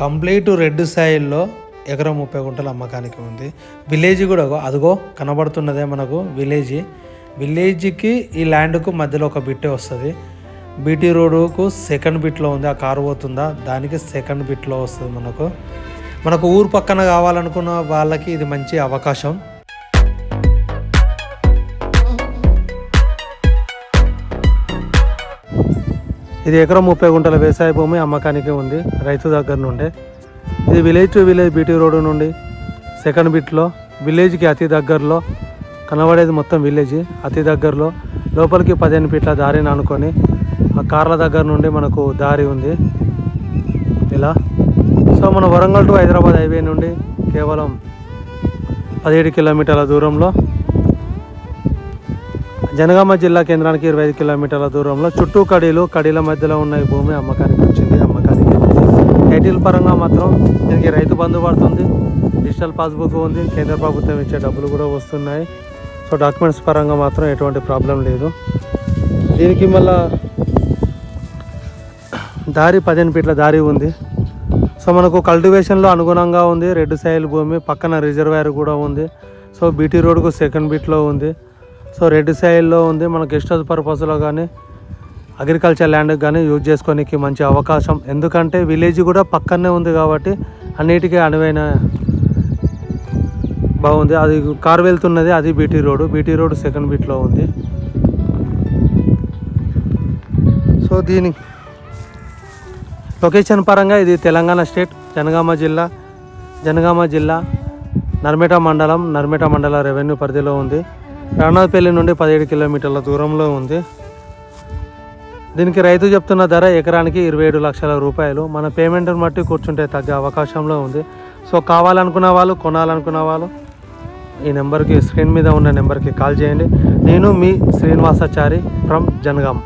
Complete red సాయిల్లో ఎకరం ముప్పై గుంటల అమ్మకానికి ఉంది. విలేజ్ కూడా అదిగో కనబడుతున్నదే మనకు విలేజ్. విలేజ్కి ఈ ల్యాండ్కు మధ్యలో ఒక బిట్టే వస్తుంది. బీటీ రోడ్డుకు సెకండ్ బిట్లో ఉంది. ఆ కారు పోతుందా? దానికి సెకండ్ బిట్లో వస్తుంది మనకు. మనకు ఊరు పక్కన కావాలనుకున్న వాళ్ళకి ఇది మంచి అవకాశం. ఇది ఎకరం ముప్పై గుంటల వ్యవసాయ భూమి అమ్మకానికి ఉంది రైతు దగ్గర నుండే. ఇది village to village BT road నుండి సెకండ్ బిట్లో విలేజ్కి అతి దగ్గరలో కనబడేది మొత్తం విలేజ్ అతి దగ్గరలో లోపలికి పదిహేను ఫీట్ల దారిని అనుకొని ఆ కార్ల దగ్గర నుండి మనకు దారి ఉంది. ఇలా. సో మన వరంగల్ టు హైదరాబాద్ హైవే నుండి కేవలం పదిహేడు కిలోమీటర్ల దూరంలో జనగామ జిల్లా కేంద్రానికి ఇరవై ఐదు కిలోమీటర్ల దూరంలో చుట్టూ కడీలు కడీల మధ్యలో ఉన్న ఈ భూమి అమ్మకానికి వచ్చింది అమ్మకానికి టైటిల్ పరంగా మాత్రం దీనికి రైతు బంధు పడుతుంది డిజిటల్ పాస్బుక్ ఉంది కేంద్ర ప్రభుత్వం ఇచ్చే డబ్బులు కూడా వస్తున్నాయి. సో డాక్యుమెంట్స్ పరంగా మాత్రం ఎటువంటి ప్రాబ్లం లేదు. దీనికి మళ్ళా దారి పదిహేను ఫీట్ల దారి ఉంది. సో మనకు కల్టివేషన్లో అనుగుణంగా ఉంది రెడ్ సాయిల్ భూమి పక్కన రిజర్వాయర్ కూడా ఉంది. సో బీటీ రోడ్కు సెకండ్ బీట్లో ఉంది. సో రెడ్ సాయిల్లో ఉంది. మన గెస్ట్ హౌస్ పర్పస్లో కానీ అగ్రికల్చర్ ల్యాండ్కి కానీ యూజ్ చేసుకోనికి మంచి అవకాశం. ఎందుకంటే విలేజ్ కూడా పక్కనే ఉంది కాబట్టి అన్నిటికీ అనువైన బాగుంది అది కారు వెళ్తున్నది అది BT road. BT road second బీట్లో ఉంది. సో దీని లొకేషన్ పరంగా ఇది తెలంగాణ స్టేట్ జనగామ జిల్లా జనగామ జిల్లా నర్మేట మండలం నర్మేట మండల రెవెన్యూ పరిధిలో ఉంది. రాణాపల్లి నుండి పదిహేడు కిలోమీటర్ల దూరంలో ఉంది. దీనికి రైతు చెప్తున్న ధర ఎకరానికి ఇరవై ఏడు లక్షల రూపాయలు. మన పేమెంట్ని బట్టి కూర్చుంటే తగ్గే అవకాశంలో ఉంది. సో కావాలనుకున్న వాళ్ళు కొనాలనుకున్న వాళ్ళు ఈ నెంబర్కి స్క్రీన్ మీద ఉన్న నెంబర్కి కాల్ చేయండి. నేను మీ శ్రీనివాసాచారి ఫ్రమ్ జనగాం.